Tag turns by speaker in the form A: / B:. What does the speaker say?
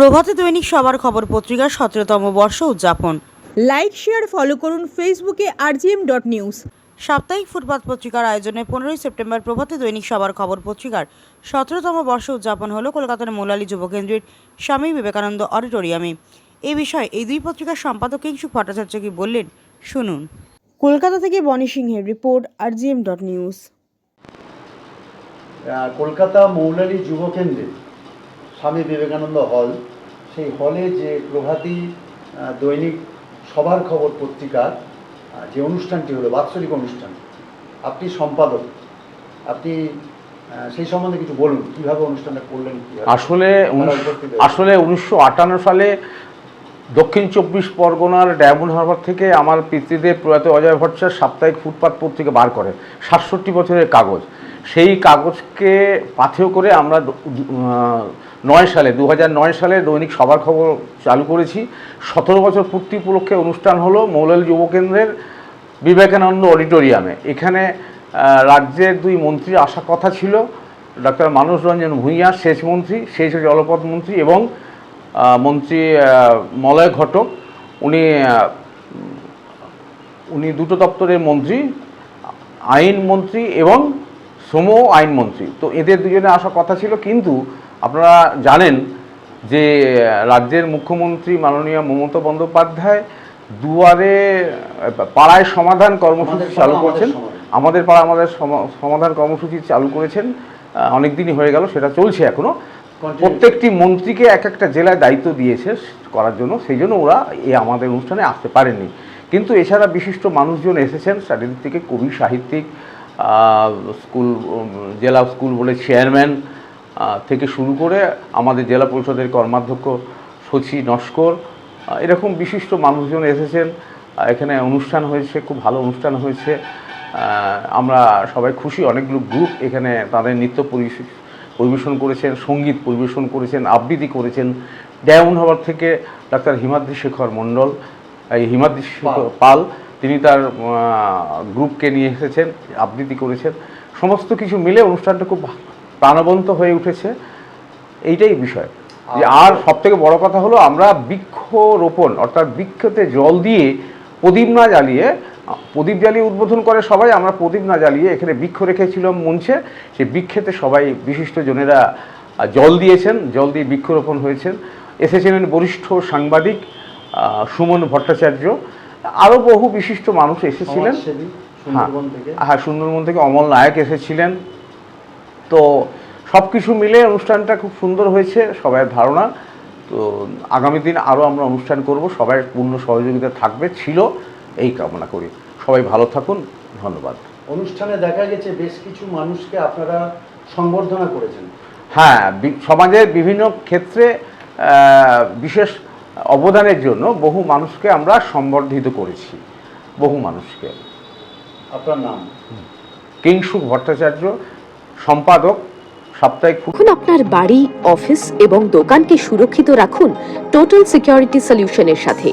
A: প্রভাতে দৈনিক সবার খবর পত্রিকার সতেরোতম বর্ষ উদযাপন।
B: লাইক শেয়ার ফলো করুন ফেসবুকে আরজিএম ডট নিউজ
A: সাপ্তাহিক ফুটপাত পত্রিকার আয়োজনে পনেরোই সেপ্টেম্বর প্রভাতে দৈনিক সবার খবর পত্রিকার সতেরোতম বর্ষ উদযাপন হলো কলকাতার মোলালী যুবকেন্দ্রের স্বামী বিবেকানন্দ অডিটোরিয়ামে। এই বিষয়ে এই দুই পত্রিকার সম্পাদক কিংসুক ভট্টাচার্য কি বললেন শুনুন। কলকাতা থেকে বনি সিংহের report RGM dot news
C: Kolkata Moulali যুব কেন্দ্রে স্বামী বিবেকানন্দ হল সেই হলে যে প্রভাতী দৈনিক সবার খবর পত্রিকার যে অনুষ্ঠানটি হলো বাৎসরিক অনুষ্ঠান আপনি সম্পাদক আপনি সেই সম্বন্ধে কিছু বলুন কীভাবে অনুষ্ঠানটা করলেন?
D: আসলে। আসলে উনিশশো আটান্ন সালে দক্ষিণ চব্বিশ পরগনার ডায়মন্ড হারবার থেকে আমার পিতৃদেব প্রয়াত অজয় ভট্টাচার্য সাপ্তাহিক ফুটপাত পত্রিকা বার করে, সাতষট্টি বছরের কাগজ। সেই কাগজকে পাথেয় করে আমরা নয় সালে দু নয় সালে দৈনিক সবার খবর চালু করেছি। সতেরো বছর পূর্তি উপলক্ষে অনুষ্ঠান হলো মৌলালী যুব কেন্দ্রের বিবেকানন্দ অডিটোরিয়ামে। এখানে রাজ্যের দুই মন্ত্রী আসা কথা ছিল ডক্টর মানস রঞ্জন ভূঁইয়া, সেচ মন্ত্রী, সেচ জলপথ মন্ত্রী এবং মন্ত্রী মলয় ঘটক উনি উনি দুটো দপ্তরের মন্ত্রী আইন মন্ত্রী এবং শ্রম আইন মন্ত্রী। তো এদের দুজনে আসার কথা ছিল কিন্তু আপনারা জানেন যে রাজ্যের মুখ্যমন্ত্রী মাননীয় মমতা বন্দ্যোপাধ্যায় দুয়ারে পাড়ায় সমাধান কর্মসূচি চালু করছেন।
C: আমাদের
D: পাড়া আমাদের সমাধান কর্মসূচি চালু করেছেন। অনেক দিনই হয়ে গেল সেটা চলছে এখনও।
C: Continue.
D: প্রত্যেকটি মন্ত্রীকে এক একটা জেলায় দায়িত্ব দিয়েছে করার জন্য, সেই জন্য ওরা এই আমাদের অনুষ্ঠানে আসতে পারেননি। কিন্তু এছাড়া বিশিষ্ট মানুষজন এসেছেন চারিদিক থেকে কবি, সাহিত্যিক স্কুল জেলা স্কুল বলে চেয়ারম্যান থেকে শুরু করে আমাদের জেলা পরিষদের কর্মাধ্যক্ষ সচি নস্কর এরকম বিশিষ্ট মানুষজন এসেছেন। এখানে অনুষ্ঠান হয়েছে, খুব ভালো অনুষ্ঠান হয়েছে। আমরা সবাই খুশি, অনেকগুলো গ্রুপ এখানে তাদের নৃত্য পরিবেশ পরিবেশন করেছেন সংগীত পরিবেশন করেছেন আবৃত্তি করেছেন। ডায়মন্ড হাবার থেকে ডাক্তার হিমাদ্রি শেখর মণ্ডল এই হিমাদ্রি শেখর পাল। তিনি তার গ্রুপকে নিয়ে এসেছেন আবৃত্তি করেছেন। সমস্ত কিছু মিলে অনুষ্ঠানটা খুব প্রাণবন্ত হয়ে উঠেছে। এইটাই বিষয়। যে আর সব থেকে বড় কথা হলো আমরা বৃক্ষরোপণ অর্থাৎ বৃক্ষতে জল দিয়ে প্রদীপ না জ্বালিয়ে প্রদীপ জ্বালিয়ে উদ্বোধন করে সবাই আমরা প্রদীপ না জ্বালিয়ে এখানে বৃক্ষ রেখেছিলাম মঞ্চে সেই বৃক্ষেতে সবাই বিশিষ্ট জনেরা জল দিয়েছেন জল দিয়ে বৃক্ষরোপণ হয়েছেন এসেছিলেন বরিষ্ঠ সাংবাদিক সুমন ভট্টাচার্য। আরও বহু বিশিষ্ট মানুষ এসেছিলেন। হ্যাঁ হ্যাঁ সুন্দরবন থেকে অমল নায়ক এসেছিলেন। তো সব কিছু মিলে অনুষ্ঠানটা খুব সুন্দর হয়েছে সবার ধারণা। তো আগামী দিন আরও আমরা অনুষ্ঠান করব সবাই পূর্ণ সহযোগিতা থাকবে ছিল। এই কামনা করি। সবাই ভালো থাকুন ধন্যবাদ।
C: অনুষ্ঠানে দেখা গেছে বেশ কিছু মানুষকে আপনারা সংবর্ধনা করেছেন।
D: হ্যাঁ বি- সমাজের বিভিন্ন ক্ষেত্রে বিশেষ অবদানের জন্য বহু মানুষকে আমরা সম্বর্ধিত করেছি। বহু মানুষকে।
C: আপনার নাম?
D: কিংসুক ভট্টাচার্য সম্পাদক সাপ্তাহিক
E: এখন আপনার বাড়ি অফিস এবং দোকানকে সুরক্ষিত রাখুন টোটাল সিকিউরিটি সলিউশনের সাথে।